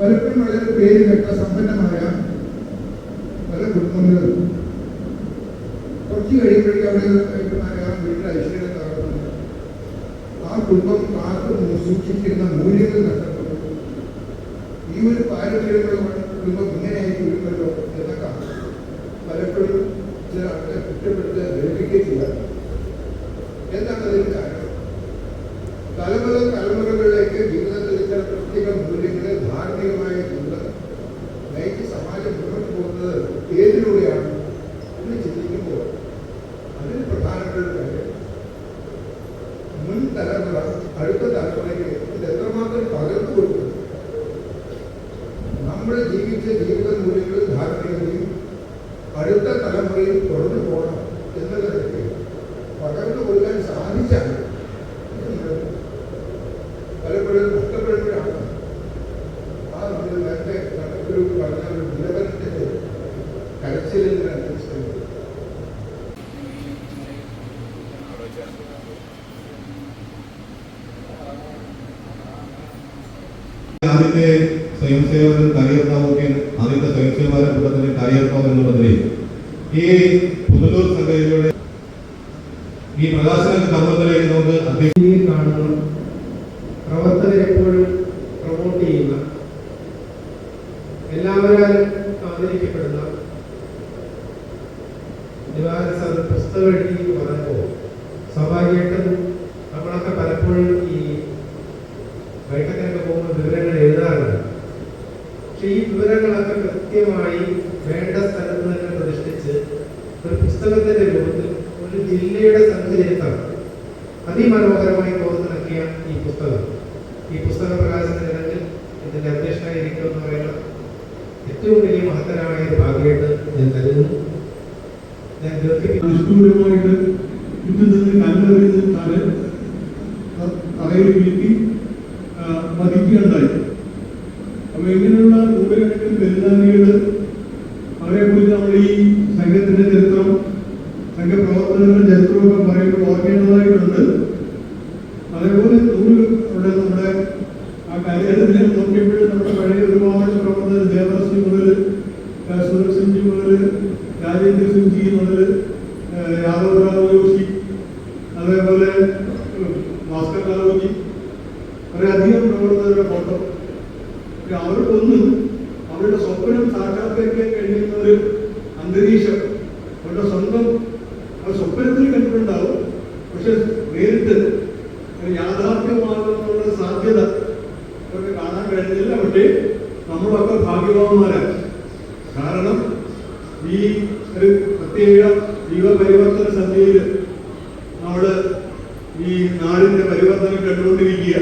പലപ്പോഴും വളരെ പേര് കേട്ട സമ്പന്നമായ പല കുടുംബങ്ങളും. കുറച്ച് കഴിയുമ്പോഴേക്കും അവിടെ ആ കുടുംബം കാത്തു സൂക്ഷിച്ചിരുന്ന മൂല്യങ്ങൾ നഷ്ടപ്പെട്ടു. ഈ ഒരു പാരമ്പര്യങ്ങളുമാണ് കുടുംബം ഇങ്ങനെയായി തീരുമല്ലോ എന്നൊക്കെ പലപ്പോഴും ചില ആൾക്കാരെ കുറ്റപ്പെടുത്തുക ചെയ്യാം എന്താണ് അതിന് കാരണം? തലമുറ ജീവിതത്തിൽ പ്രത്യേക മൂല്യങ്ങളെ ധാർമ്മികമായി കൊണ്ട് നയിച്ച് സമാജം മുന്നോട്ട് പോകുന്നത് ഏതിലൂടെയാണ് എന്ന് ചിന്തിക്കുമ്പോൾ അതിന് പ്രധാനപ്പെട്ട ഒരു കാര്യം മുൻ തലമുറ അടുത്ത തലമുറയ്ക്ക് ഇത് എത്രമാത്രം പകർന്നു കൊടുക്കുന്നു നമ്മൾ ജീവിച്ച ജീവിത മൂല്യങ്ങളും ധാർമ്മികതയും അടുത്ത തലമുറയിൽ തുടർന്നു പോകണം എന്നുള്ളതൊക്കെ പകർന്നു കൊടുക്കാൻ സാധിച്ചാൽ ഇത് പലപ്പോഴും നഷ്ടപ്പെടുമ്പോഴാണ് ആ നമ്മൾ നേരത്തെ ഒരു പറഞ്ഞ ഒരു നിലവരത്തിന്റെ കരച്ചിലിന് അനുസരിച്ച് ആദ്യത്തെ സ്വയംസേവകൻ കാര്യകർത്താവൊക്കെ ആദ്യത്തെ സ്വയംസേവകരെ കൂട്ടത്തിലെ കാര്യകർത്താവ് എന്നുള്ളതിൽ ഈ പുനലൂർ സംഘടനയുടെ ഈ പ്രകാശന കർമ്മത്തിലേക്ക് നമുക്ക് അദ്ദേഹം കാണുന്ന പ്രവർത്തകർ പ്രൊമോട്ട് ചെയ്യുന്ന എല്ലാവരാലും ആദരിക്കപ്പെടുന്ന നിവാരണ സഭ പുസ്തക എഴുതി എന്ന് പറയുമ്പോൾ സ്വാഭാവികമായിട്ടും നമ്മളൊക്കെ പലപ്പോഴും ഈ ബൈഠക്കിനൊക്കെ പോകുന്ന വിവരങ്ങൾ എഴുതാറുണ്ട് പക്ഷെ ഈ വിവരങ്ങളൊക്കെ കൃത്യമായി വേണ്ട സ്ഥലത്ത് തന്നെ പ്രതിഷ്ഠിച്ച് ഒരു പുസ്തകത്തിന്റെ രൂപത്തിൽ ഒരു ജില്ലയുടെ സംഘചരിത്രം അതിമനോഹരമായി കോർത്തിണക്കിയ ഈ പുസ്തകം. ഈ പുസ്തക പ്രകാശന ദിനത്തിൽ ഇതിന്റെ അധ്യക്ഷനായിരിക്കും എന്ന് പറയുന്ന ഏറ്റവും വലിയ മഹത്തരമായ ഒരു ഭാഗ്യമായിട്ട് ഞാൻ കരുതുന്നു. ഞാൻ ദീർഘിപ്പിക്കുന്നു സംഘപ്രവർത്തനങ്ങളുടെ ചരിത്രമൊക്കെ പറയുമ്പോൾ ഓർക്കേണ്ടതായിട്ടുണ്ട് അതേപോലെ നൂറ് നമ്മുടെ ആ കാലഘട്ടത്തിനെ നോക്കിയപ്പോൾ നമ്മുടെ പഴയ ഒരുപാട് പ്രവർത്തകർ ദേവസ്വി മുതൽ സൂരജ് സിംഗ് മുതൽ രാജേന്ദ്ര സിംഗ് ജി മുതൽ യാദവ് റാവു ജോഷി അതേപോലെ ഭാസ്കർ റാവുജി കുറേയധികം പ്രവർത്തകരുടെ ഫോട്ടോ. അവർക്കൊന്നും അവരുടെ സ്വപ്നം സാക്ഷാത്കരിക്കാൻ കഴിയുന്ന ഒരു അന്തരീക്ഷം അവരുടെ സ്വന്തം അവർ സ്വപ്നത്തിൽ കണ്ടിട്ടുണ്ടാവും. പക്ഷെ നേരിട്ട് യാഥാർത്ഥ്യമാകുന്നുള്ള സാധ്യത അവർക്ക് കാണാൻ കഴിഞ്ഞില്ല. പക്ഷേ നമ്മളൊക്കെ ഭാഗ്യവാന്മാരാണ് കാരണം ഈ ഒരു പ്രത്യേക ജീവപരിവർത്തന സന്ധ്യയിൽ നമ്മൾ ഈ നാടിന്റെ പരിവർത്തനം കണ്ടുകൊണ്ടിരിക്കുക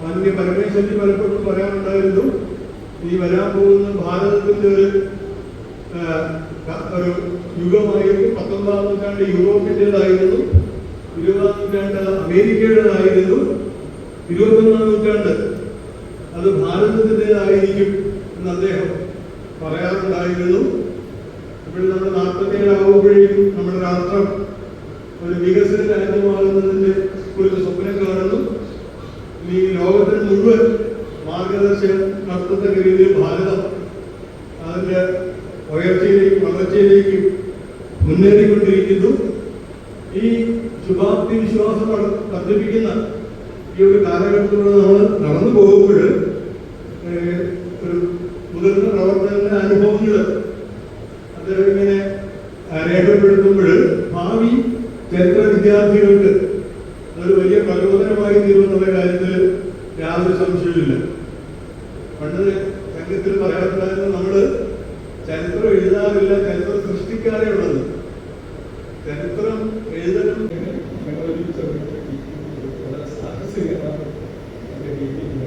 മാന്യ പരമേശ്വരൻ പലപ്പോഴും പറയാനുണ്ടായിരുന്നു ഈ വരാൻ പോകുന്ന ഭാരതത്തിന്റെ ഒരു ആ, ഒരു യുഗമായിരുന്നു പത്തൊമ്പതാം നൂറ്റാണ്ട് യൂറോപ്പിന്റെതായിരുന്നു ഇരുപതാം നൂറ്റാണ്ട് അമേരിക്കയുടേതായിരുന്നു ഇരുപത്തൊന്നാം നൂറ്റാണ്ട് അത് ഭാരതത്തിന്റെതായിരിക്കും എന്ന് അദ്ദേഹം പറയാറുണ്ടായിരുന്നു. ഇപ്പോൾ നമ്മൾ നാൽപ്പത്തേഴാവുമ്പോഴേക്കും നമ്മുടെ രാഷ്ട്രം ഒരു വികസന രാജ്യമാകുന്നതിന്റെ ഒരു സ്വപ്നം കാണുന്നു. ഈ ലോകത്തിന് മുഴുവൻ മാർഗദർശനം നടത്തത്തക്ക രീതിയിൽ ഭാരതം അതിന്റെ ഉയർച്ചയിലേക്കും വളർച്ചയിലേക്കും മുന്നേറിക്കൊണ്ടിരിക്കുന്നു. ഈ ശുഭാപ്തി വിശ്വാസം വർദ്ധിപ്പിക്കുന്ന ഈ ഒരു കാലഘട്ടത്തിലൂടെ നമ്മൾ നടന്നു പോകുമ്പോൾ ഒരു മുതിർന്ന പ്രവർത്തകന്റെ അനുഭവങ്ങൾ അദ്ദേഹം ഇങ്ങനെ രേഖപ്പെടുത്തുമ്പോൾ ഭാവി ചരിത്ര വിദ്യാർത്ഥികൾക്ക് അതൊരു വലിയ പ്രചോദനമായി തീരുമെന്നുള്ള കാര്യത്തിൽ യാതൊരു സംശയവുമില്ല. പണ്ട് സംഘത്തിൽ പറയാറുണ്ടായിരുന്നു നമ്മൾ ചരിത്രം എഴുതാറില്ല ചരിത്രം സൃഷ്ടിക്കാറേ ഉള്ളത് ചരിത്രം എഴുതണം ഞങ്ങൾ ഒരുമിച്ച് വളരെ സാഹസികമാണ് എന്റെ രീതിയിൽ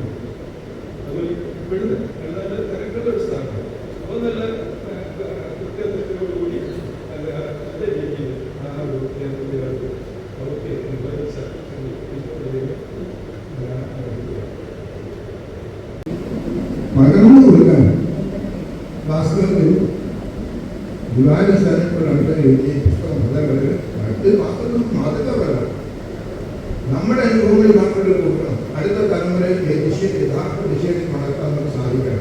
അത് ഇപ്പോഴും നല്ല തിരക്കുള്ള ഒരു സ്ഥാനം അപ്പോൾ നല്ല കൃത്യനിഷ്ഠയോടുകൂടി നല്ല നല്ല രീതിയിൽ ആ ഒരു കേന്ദ്രത്തിലേക്ക് ഓക്കെ നിർവഹിച്ച ഞാൻ അറിയിക്കുക പകർന്നു കൊടുക്കാൻ ഭാസ്കരത്തിൽ വിവാഹ സ്ഥാനത്തോടടുത്ത എഴുതിയ പുസ്തകം. വളരെ അടുത്ത് മാത്രം മാതൃകപരമാണ് നമ്മുടെ അനുഭവങ്ങൾ മാത്രം കൊടുക്കണം. അടുത്ത തലമുറയിൽ ദിശയിൽ യഥാർത്ഥ ദിശയിൽ നടത്താൻ നമുക്ക് സാധിക്കും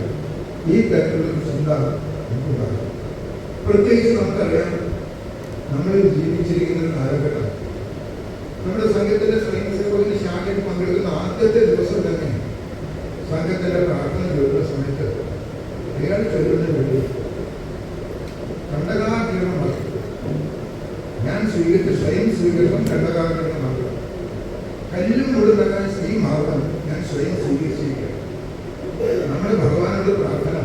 ഈ തരത്തിലുള്ള ചിന്ത നമുക്കുണ്ടാകും പ്രത്യേകിച്ച് നമുക്കറിയാം നമ്മൾ ജീവിച്ചിരിക്കുന്ന ഒരു കാലഘട്ടം. നമ്മുടെ സംഘത്തിന്റെ സ്വയംസേവകന് ശാഖയിൽ പങ്കെടുക്കുന്ന ആദ്യത്തെ ദിവസം തന്നെ സംഘത്തിന്റെ പ്രാർത്ഥന ചൊല്ലുന്ന സമയത്ത് അയാൾ ചൊല്ലുന്ന വേണ്ടി കണ്ടകാകിരണമാണ് ഞാൻ സ്വീകരിച്ച സ്വയം സ്വീകരണം കണ്ടകാകിരണമാണ് കല്ലും മുഴുവൻ ഈ മാർഗം ഞാൻ സ്വയം സ്വീകരിച്ചിരിക്കുകയാണ് നമ്മുടെ ഭഗവാനോട് പ്രാർത്ഥന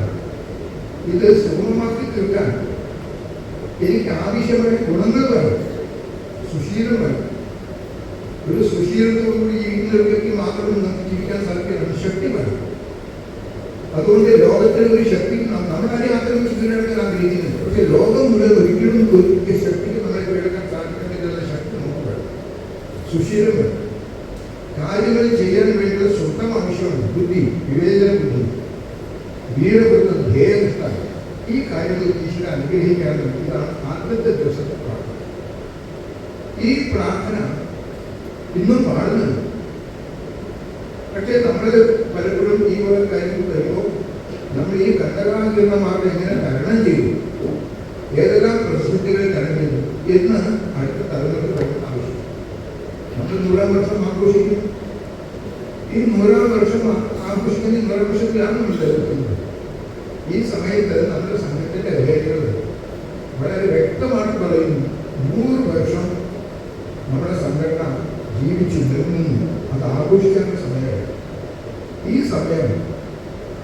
ഇത് സുഗമമാക്കി തീർക്കാൻ എനിക്ക് ആവശ്യമായ ഗുണങ്ങൾ വേണം സുശീലം വേണം ഒരു സുശീലത്തോടുകൂടി ജീവിക്കുന്ന ഒരു വ്യക്തി മാത്രമേ നമുക്ക് ജീവിക്കാൻ സാധിക്കുന്നത് ശക്തി വേണം അതുകൊണ്ട് ലോകത്തിന് ഒരു ശക്തി നമ്മളാരെ മാത്രം കീഴടക്കാൻ ആഗ്രഹിക്കുന്നത് പക്ഷെ ലോകം മുഴുവൻ ഒരിക്കലും ഒരു ശക്തിക്ക് നമ്മളെ കീഴടക്കാൻ സാധിക്കുന്നില്ല ശക്തി നമുക്ക് വേണം. സുശീലം വേണം. കാര്യങ്ങൾ ചെയ്യാൻ വേണ്ടിയുള്ള സ്വന്തം ആവശ്യമാണ്. ബുദ്ധി വിവേചന ബുദ്ധി. വീരവൃത്തം ധ്യേയനിഷ്ഠ ഈ കാര്യങ്ങൾ ഈശ്വരൻ അനുഗ്രഹിക്കാനും ഇതാണ് ആദ്യത്തെ ദിവസത്തെ പ്രാർത്ഥന. ഈ പ്രാർത്ഥന ഇന്നും പാടുന്നുണ്ട്. പക്ഷേ നമ്മൾ പലപ്പോഴും ഈ വക കാര്യങ്ങൾ വരുമ്പോൾ നമ്മൾ ഈ കണ്ടകാകിരണ മാർഗം എങ്ങനെ തരണം ചെയ്തു ഏതെല്ലാം പ്രതിസന്ധികളെ തരണം ചെയ്തു എന്ന് അടുത്ത തലമുറയ്ക്ക് നമുക്ക് ആവശ്യം. നമ്മൾ നൂറാം വർഷം ആഘോഷിക്കും. ഈ നൂറാം വർഷം ആഘോഷിക്കുന്ന നൂറാം വർഷത്തിലാണ് നമ്മൾ ഈ സമയത്ത് നമ്മുടെ സംഘത്തിന്റെ രേഖകൾ വളരെ വ്യക്തമായിട്ട് പറയുന്നു നൂറ് വർഷം നമ്മുടെ സംഘടന ജീവിച്ചു നിൽക്കുന്നു അത് ആഘോഷിക്കാനുള്ള സമയമാണ് ഈ സമയം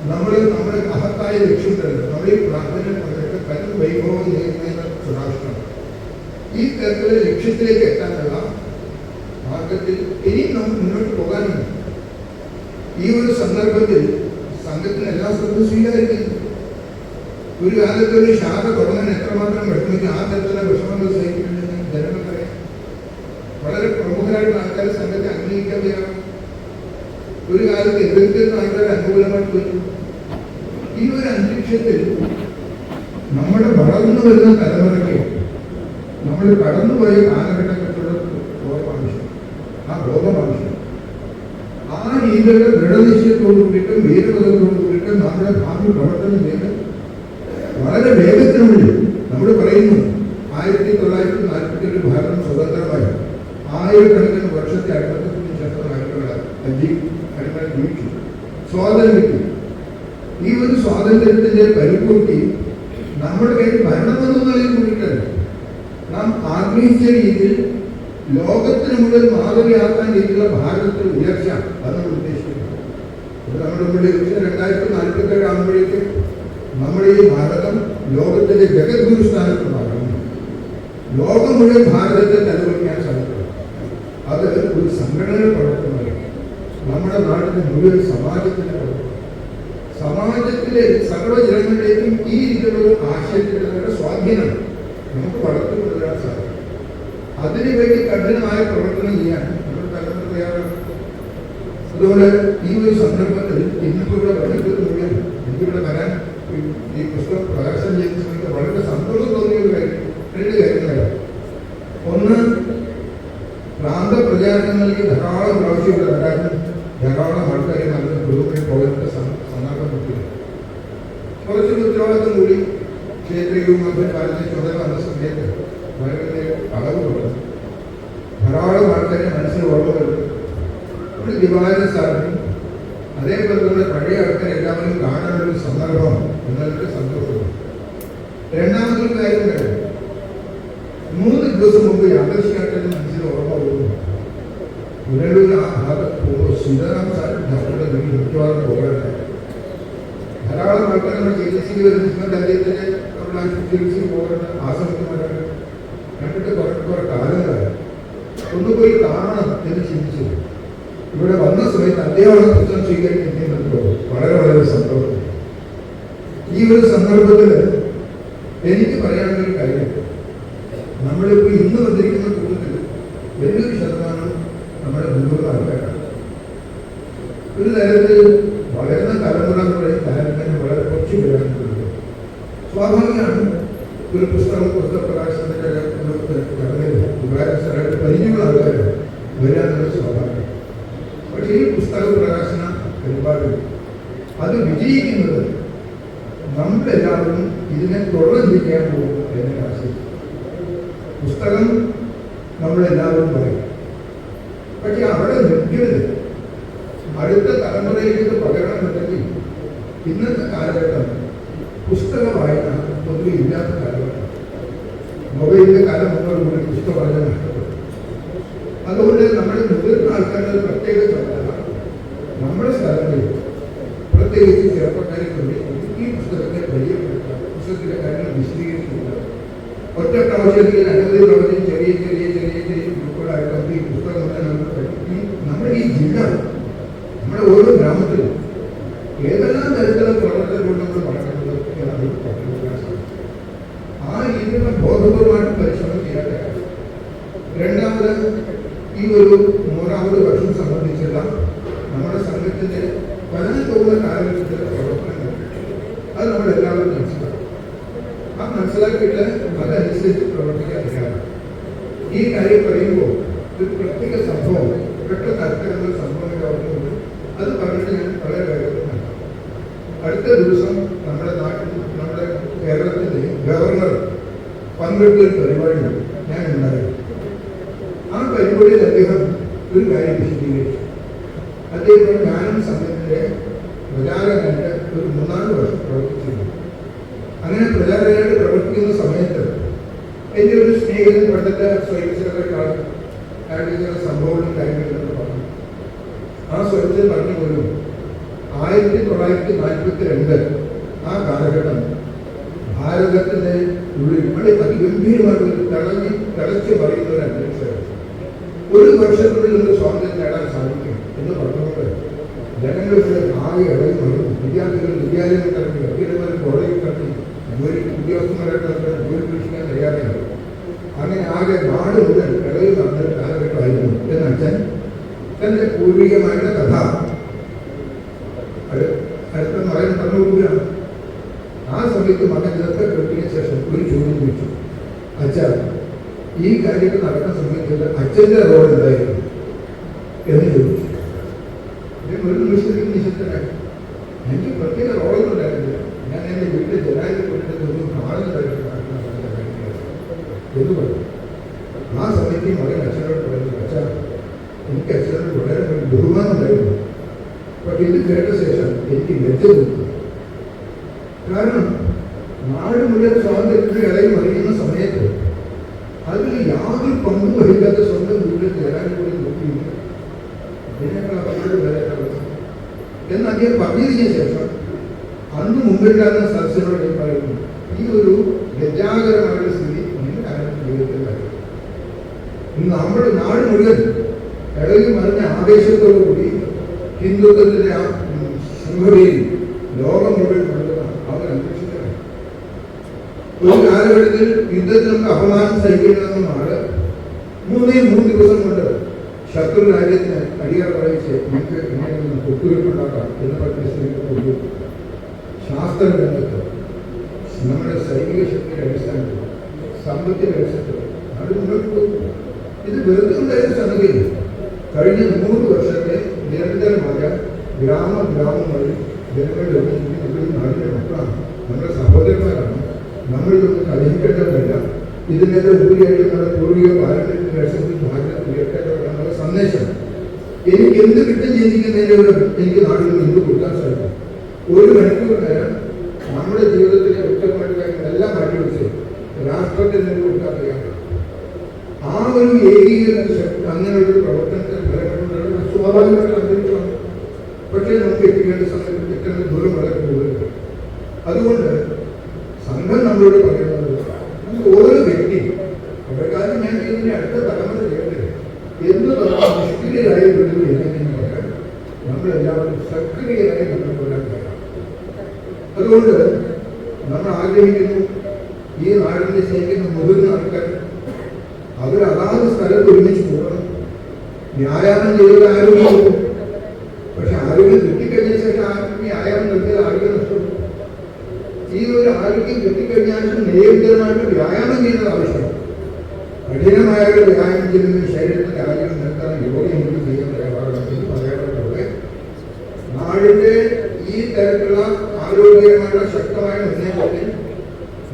നമ്മൾ നമ്മുടെ മഹത്തായ ലക്ഷ്യം തരുന്നത് നമ്മുടെ ഈ പ്രാർത്ഥന പങ്കെടുത്ത് കരുത് വൈഭവം നേടുന്നതിന് സുരാഷ്ട്രം ഈ തരത്തിലെ ലക്ഷ്യത്തിലേക്ക് എത്താനുള്ള മാർഗത്തിൽ ഇനിയും നമുക്ക് മുന്നോട്ട് പോകാനുണ്ട്. ഈ ഒരു സന്ദർഭത്തിൽ സംഘത്തിന് എല്ലാ സ്ഥലത്തും സ്വീകരിക്കുന്നു ഒരു കാലത്ത് ഒരു ശാഖ തുടങ്ങാൻ എത്രമാത്രം വിഷമിക്കും ആ തരത്തിലുള്ള വളരെ പ്രമുഖരായിട്ടുള്ള ആൾക്കാരെ സംഘത്തെ അംഗീകരിക്കാൻ തയ്യാറാണ് ഒരു കാലത്ത് എതിർത്തിരുന്ന ആൾക്കാരെ അനുകൂലമായിട്ട് വരും ഈ ഒരു അന്തരീക്ഷത്തിൽ നമ്മുടെ വളർന്നു വരുന്ന തലമുറയ്ക്ക് നമ്മൾ കടന്നുപോയ കാലഘട്ടത്തിലുള്ള ബോധമാവശ്യം ആ ബോധമാവശ്യം ആ രീതിയുടെ ദൃഢനിശ്ചയത്തോടു കൂടിയിട്ടും വീരപദത്തോടു കൂടിയിട്ടും നമ്മുടെ ഭാവി പ്രവർത്തനം ചെയ്ത് വളരെ വേഗത്തിനുള്ളിൽ നമ്മൾ പറയുന്നു ആയിരത്തി തൊള്ളായിരത്തി നാൽപ്പത്തി ഏഴ് ഭാരതം സ്വതന്ത്രമായി. ആയിരക്കണക്കിന് വർഷത്തെ അടിമത്തത്തിന് അടിമകൾ അടിമകൾ ജീവിച്ചു സ്വാതന്ത്ര്യം കിട്ടി. ഈ ഒരു സ്വാതന്ത്ര്യത്തിന്റെ പരിപൂർത്തി നമ്മുടെ കയ്യിൽ ഭരണമെന്നുള്ളതിൽ കൂടിയിട്ടല്ല. നാം ആഗ്രഹിച്ച രീതിയിൽ ലോകത്തിന് മുഴുവൻ മാതൃകയാക്കാൻ രീതിയിലുള്ള ഭാരതത്തിൽ ഉയർച്ച അത് ഉദ്ദേശിക്കുന്നത് നമ്മുടെ മുമ്പിൽ രണ്ടായിരത്തി നാൽപ്പത്തേഴ് ആകുമ്പോഴേക്കും നമ്മുടെ ഈ ഭാരതം ലോകത്തിന്റെ ജഗദ്ഗുരു സ്ഥാനത്ത് മാറുന്നു. ലോകം മുഴുവൻ ഭാരതത്തെ നിലനിൽക്കാൻ സാധിക്കും. ഒരു സംഘടനയുടെ പ്രവർത്തനമല്ല നമ്മുടെ നാടിന്റെ മുഴുവൻ സമാജത്തിന്റെ പ്രവർത്തനം സമാജത്തിലെ ജനങ്ങളിലേക്കും ഈ രീതിയിലുള്ള ഒരു ആശയത്തിന്റെ സ്വാധീനം നമുക്ക് വളർത്തിക്കൊണ്ടുവരാൻ സാധിക്കും. അതിനുവേണ്ടി കഠിനമായ പ്രവർത്തനം ചെയ്യാൻ നമ്മൾ തയ്യാറാണ്. അതുപോലെ ഈ ഒരു സന്ദർഭത്തിൽ ഇന്നിപ്പോ ഇവിടെ വന്നിട്ട് മുഴുവൻ എനിക്കിവിടെ വരാൻ ഈ പുസ്തകം പ്രകാശനം ചെയ്യുന്ന സമയത്ത് വളരെ സന്തോഷം തോന്നിയ ഒരു കാര്യം രണ്ട് കാര്യങ്ങളാണ് ഒന്ന് പ്രാന്തപ്രചാരണങ്ങളിലേക്ക് ധാരാളം പ്രാവശ്യം ഇവിടെ വരാനും ധാരാളം ആൾക്കാരെ നല്ല കുടുംബത്തിൽ പോകേണ്ട സന്ദർഭം കിട്ടില്ല കുറച്ചൊരു ഉത്തരവാദിത്വം കൂടി ക്ഷേത്രീയവും മധ്യകാലത്തെ ചുമതല വന്ന സമയത്ത് വളരെ അളവ് കൊടുത്തു ധാരാളം ആൾക്കാരെ മനസ്സിൽ ഓർമ്മ വരുന്നു ഒരു ദിവാകര അതേപോലെ തന്നെ പഴയ ആൾക്കാർ എല്ലാവരും കാണാനൊരു സന്ദർഭം എന്നതിൽ സന്തോഷമാണ് രണ്ടാമതൊരു കാര്യം കാര്യം മൂന്ന് ദിവസം മുമ്പ് യാദർശിയായിട്ട് മനസ്സിൽ ഓർമ്മ പോകുന്നു പുനലൂർ ആ ഭാഗത്ത് പോകുമ്പോൾ സീതാറാം വീട്ടിൽ മിക്കവാറും പോകാറുണ്ട് ധാരാളം ആൾക്കാർ നമ്മൾ ചികിത്സയ്ക്ക് വരുന്നുണ്ട് അദ്ദേഹത്തിന് നമ്മുടെ ചികിത്സയ്ക്ക് പോകാറുണ്ട് ആസക്തിമാരാണ് കണ്ടിട്ട് കുറെ കുറെ കാലങ്ങളായി ഒന്ന് പോയി കാണണം എന്ന് ചിന്തിച്ചു ഇവിടെ വന്ന സമയത്ത് അദ്ദേഹമാണ് പുസ്തകം സ്വീകരിക്കുന്നത് വളരെ വളരെ സന്തോഷം ഈ ഒരു സന്ദർഭത്തിൽ എനിക്ക് പറയാനുള്ള ഒരു കാര്യം. നമ്മളിപ്പോൾ ഇന്ന് വന്നിരിക്കുന്ന കൂട്ടത്തിൽ വലിയൊരു ശതമാനം നമ്മുടെ മുൻപുള്ള ആൾക്കാരാണ്. ഒരു തരത്തിൽ വളരുന്ന തലമുറ പറയുന്ന താരതമ്യം വളരെ കുറച്ച് വരാൻ സ്വാഭാവികമാണ് ഒരു പുസ്തകം പുസ്തക പ്രകാശനത്തിന്റെ ഉപകാരസ്ഥരായിട്ട് പരിചയമുള്ള ആൾക്കാർ വരാനുള്ള സ്വാഭാവികം പക്ഷേ ഈ പുസ്തക പ്രകാശന പരിപാടി അത് വിജയിക്കുന്നത് നമ്മളെല്ലാവരും ഇതിനെ തുടർന്നിരിക്കാൻ പോകും എന്ന് ആശയം പുസ്തകം നമ്മളെല്ലാവരും പറയും. പക്ഷെ അവിടെ നിൽക്കരുത്. അടുത്ത തലമുറയിലേക്ക് പകരണമെന്നുണ്ടെങ്കിൽ ഇന്നത്തെ കാലഘട്ടം പുസ്തക വായന ഒന്നും ഇല്ലാത്ത കാലഘട്ടം. മൊബൈലിന്റെ കാലം മുന്നോട്ട് പുസ്തക വായന നഷ്ടപ്പെട്ടു. അതുകൊണ്ട് നമ്മൾ മുതിർന്ന ആൾക്കാരുടെ പ്രത്യേക ചുമതല നമ്മുടെ സ്ഥലങ്ങളിൽ പ്രത്യേകിച്ച് ചെറുപ്പക്കാരെ ഈ പുസ്തകത്തെ പരിചയപ്പെടുത്തുക പുസ്തകത്തിലെ കാര്യങ്ങൾ വിശദീകരിക്കുക ഒറ്റ പ്രാവശ്യത്തിൽ അനവധി പ്രാവശ്യം ചെറിയ ചെറിയ ചെറിയ ചെറിയ ഗ്രൂപ്പുകളായിട്ട് നമുക്ക് ഈ പുസ്തകം തന്നെ നമുക്ക് പഠിക്കും. ഈ നമ്മുടെ ഈ ജില്ല നമ്മുടെ ഓരോ ഗ്രാമത്തിലും ഏതെല്ലാം തരത്തിലുള്ള പ്രവർത്തനങ്ങൾ നമ്മൾ നടക്കുന്നത് അത് പഠിക്കാൻ സാധിക്കും ആ രീതിയിലുള്ള ബോധപൂർവമായിട്ട് പരിശ്രമം ചെയ്യാൻ തയ്യാറാണ് രണ്ടാമത് ഈ ഒരു മൂന്നാമത് വർഷം സംബന്ധിച്ചുള്ള നമ്മുടെ സംഘത്തിന്റെ വരാൻ കാലഘട്ടത്തിൽ പ്രവർത്തനം പ്രവർത്തനങ്ങൾ അത് നമ്മൾ എല്ലാവരും മനസ്സിലാക്കും ആ മനസ്സിലാക്കിയിട്ട് അതനുസരിച്ച് പ്രവർത്തിക്കാൻ അറിയാം ഈ കാര്യം പറയുമ്പോൾ ഒരു പ്രത്യേക സംഭവം പെട്ടെന്ന് അത്തരമൊരു സംഭവം ഓർക്കുന്നുണ്ട് അത് പറഞ്ഞിട്ട് ഞാൻ വളരെ വേഗത്തിൽ അടുത്ത ദിവസം നമ്മുടെ നാട്ടിൽ നമ്മുടെ കേരളത്തിലെ ഗവർണർ പങ്കെടുത്ത ഒരു പരിപാടി ഞാൻ ഉണ്ടായിരുന്നു. ആ പരിപാടിയിൽ അദ്ദേഹം ഒരു കാര്യം വിശദീകരിച്ചു. അദ്ദേഹം ഞാനും സംഘത്തിന്റെ പ്രചാരകനായിട്ട് ഒരു മൂന്നാൽ വർഷം പ്രവർത്തിച്ചിരുന്നു അങ്ങനെ പ്രചാരമായിട്ട് പ്രവർത്തിക്കുന്ന സമയത്ത് എന്റെ ഒരു സ്നേഹിതൻ പണ്ടത്തെ സ്വയം സേവക്കാർ അയാളുടെ ചില സംഭവങ്ങളും പറഞ്ഞു. ആ സ്വയത്തിൽ പറഞ്ഞു പോലും ആയിരത്തി തൊള്ളായിരത്തി നാൽപ്പത്തി രണ്ട് ആ കാലഘട്ടം ഭാരതത്തിന്റെ ഉള്ളിൽ വളരെ അതിഗംഭീരമായിട്ട് തിളങ്ങി തിളച്ച് പറയുന്ന ഒരു അന്തരീക്ഷമായിരുന്നു. ഒരു വർഷത്തിനുള്ളിൽ നിന്ന് സ്വാതന്ത്ര്യം നേടാൻ സാധിക്കും എന്ന് പറഞ്ഞുകൊണ്ട് ജനങ്ങളുടെ ആകെ ഇടയിൽ വന്നു വിദ്യാർത്ഥികൾ വിദ്യാലയം കടത്തി വക്കീലന്മാർ കോളേജിൽ കടത്തി ജോലി ഉദ്യോഗസ്ഥന്മാരായിട്ട് ജോലി പരീക്ഷിക്കാൻ തയ്യാറായി അങ്ങനെ ആകെ നാട് മുതൽ ഇളകി നടന്ന കാലഘട്ടമായിരുന്നു. എന്ന് അച്ഛൻ തന്റെ പൂർവികമായിട്ട് കഥ. അടുത്ത മകൻ പറഞ്ഞു ആ സമയത്ത് മകൻ ഇതൊക്കെ കേട്ടതിന് ശേഷം ഒരു ചോദ്യം ചോദിച്ചു. അച്ഛ ഈ കാര്യങ്ങൾ നടക്കുന്ന സമയത്ത് അച്ഛന്റെ റോൾ എന്തായിരുന്നു? എന്ന് ചോദിച്ചു. ഒരു നിമിഷത്തേക്ക് നിശബ്ദനായി എനിക്ക് പ്രത്യേക റോളൊന്നും ഉണ്ടായിരുന്നില്ല ഞാൻ എന്റെ വീട്ടിൽ കാണുന്നതായിട്ട് നടക്കുന്ന പല കാര്യങ്ങൾ എന്ന് പറഞ്ഞു ആ സമയത്ത് മകൻ അച്ഛനോട് പറഞ്ഞു അച്ഛ എനിക്ക് അച്ഛനോട് വളരെ ബഹുമാനമുണ്ടായിരുന്നു പക്ഷെ ഇത് കേട്ട ശേഷം എനിക്ക് ലജ്ജ തോന്നി കാരണം നാട് മുഴുവൻ സ്വാതന്ത്ര്യത്തിന് ഇടയിൽ മറിയുന്ന സമയത്ത് അതിൽ യാതൊരു പങ്കും വഹിക്കാത്ത സ്വന്തം വീട്ടിൽ നോക്കിയില്ല ഇതിനേക്കാൾ അവരുടെ വേറെ എന്ന് അദ്ദേഹം പറഞ്ഞതിന് ശേഷം അന്ന് മുമ്പില്ലാത്ത സദസ്സിനോട് പറയുന്നു ഈ ഒരു ലജ്ജാകരമായ സ്ഥിതി നിങ്ങൾ ആരും ജീവിതത്തിൽ വരും. ഇന്ന് നമ്മുടെ നാട് മുഴുവൻ ഇളകി മറിഞ്ഞ ആവേശത്തോടു കൂടി ഹിന്ദുത്വത്തിന്റെ ആ ശൃംഖലയിൽ ലോകം മുഴുവൻ ഒരു അന്തരീക്ഷത്തിലാണ് ഒരു കാലഘട്ടത്തിൽ യുദ്ധത്തിൽ നമുക്ക് അപമാനം സഹിക്കേണ്ടുന്ന നാട് മൂന്നേ മൂന്ന് ദിവസം കൊണ്ട് ശത്രു രാജ്യത്തിന് അടിയറ പറയിച്ച് നമുക്ക് എങ്ങനെയൊന്ന് ഒത്തുവെപ്പുണ്ടാക്കാം എന്ന് പറഞ്ഞ സ്ഥിതിക്ക് കൊണ്ടു. ശാസ്ത്ര രംഗത്ത് നമ്മുടെ സൈനിക ശക്തിയുടെ അടിസ്ഥാനത്തിൽ സാമ്പത്തിക അടിസ്ഥാനത്തിൽ ഇത് വെറുതെ ഉണ്ടായിരുന്ന സംഗതിയില്ല. കഴിഞ്ഞ നൂറ് വർഷത്തെ നിരന്തരമായ ഗ്രാമ ഗ്രാമങ്ങളിൽ ജനങ്ങളുടെ ഒന്നിച്ച് നമ്മുടെ നാടിന്റെ മക്കളാണ്. നമ്മുടെ സഹോദരന്മാരാണ്. നമ്മൾ ഇതൊന്നും കലഹിക്കേണ്ടതല്ല. ഇതിനെല്ലാം ഉപരിയായിട്ട് നമ്മുടെ പൂർവിക പാരമ്പര്യ രാഷ്ട്രത്തിൽ ഉയർത്തേണ്ടതാണ് നമ്മുടെ സന്ദേശം. എനിക്ക് എന്ത് കിട്ടും ചിന്തിക്കുന്നതിന്റെ എനിക്ക് നാട്ടിൽ നിന്ന് കൊടുക്കാൻ സാധിക്കും. ഒരു മണിക്കൂർ നേരം നമ്മുടെ ജീവിതത്തിലെ ഒറ്റപ്പെട്ട കാര്യങ്ങളെല്ലാം മാറ്റിവെച്ച് രാഷ്ട്രത്തിൽ നിന്ന് കൊടുക്കാൻ കഴിയാൻ ആ ഒരു ഏകീകരണ ശക്തി അങ്ങനെ ഒരു പ്രവർത്തനത്തിൽ ഫലപ്പെട്ടുള്ള സ്വാഭാവികമായിട്ട് അന്തരീക്ഷമാണ് പക്ഷേ നമുക്ക് എത്തിക്കേണ്ട സമയത്ത് എത്തേണ്ട ദൂരം വളരെ കൂടുതലാണ്. അതുകൊണ്ട് സംഘം നമ്മളോട് പറയുന്നത് ഓരോ വ്യക്തി അവരുടെ കാര്യം ഞാൻ ഇതിന്റെ അടുത്ത തലമുറ ചെയ്യട്ടെ എന്ന് പറഞ്ഞാൽ നിഷ്ക്രിയരായി വിടുന്നു നമ്മളെല്ലാവരും സക്രിയരായി വരാൻ തയ്യാറാണ് അതുകൊണ്ട് നമ്മൾ ആഗ്രഹിക്കുന്നു ഈ നാടിനെ സ്നേഹിക്കുന്ന മുതിർന്ന ആൾക്കാർ അവർ അതാത് സ്ഥലത്ത് ഒരുമിച്ച് പോകണം വ്യായാമം ചെയ്തത് ആരോഗ്യം പോകും. പക്ഷെ ആരോഗ്യം കിട്ടിക്കഴിഞ്ഞ ശേഷം വ്യായാമം നടത്തിയത് ആരോഗ്യം നഷ്ടപ്പെടും. ഈ ഒരു ആരോഗ്യം കിട്ടിക്കഴിഞ്ഞാൽ നിരന്തരമായിട്ട് വ്യായാമം ചെയ്യുന്നത് ആവശ്യമാണ്. കഠിനമായ ഒരു വ്യായാമം ചെയ്യുന്ന ശരീരത്തിന്റെ ആരോഗ്യം നിർത്താൻ യോഗ നമുക്ക് ചെയ്യാൻ തയ്യാറാകണം എന്ന് പറയാറുള്ളത് നാടിന്റെ ഈ തരത്തിലുള്ള ആരോഗ്യകരമായ ശക്തമായ മുന്നേറ്റത്തിൽ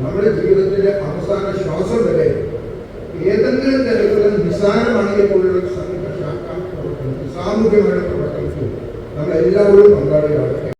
നമ്മുടെ ജീവിതത്തിലെ അവസാന ശ്വാസം വരെ ഏതെങ്കിലും തരത്തിലുള്ള നിസ്സാരമാണെങ്കിൽ പോലുള്ള സാമൂഹ്യമായ പ്രവർത്തനത്തിൽ നമ്മളെല്ലാവരും പങ്കാളികളാണ്.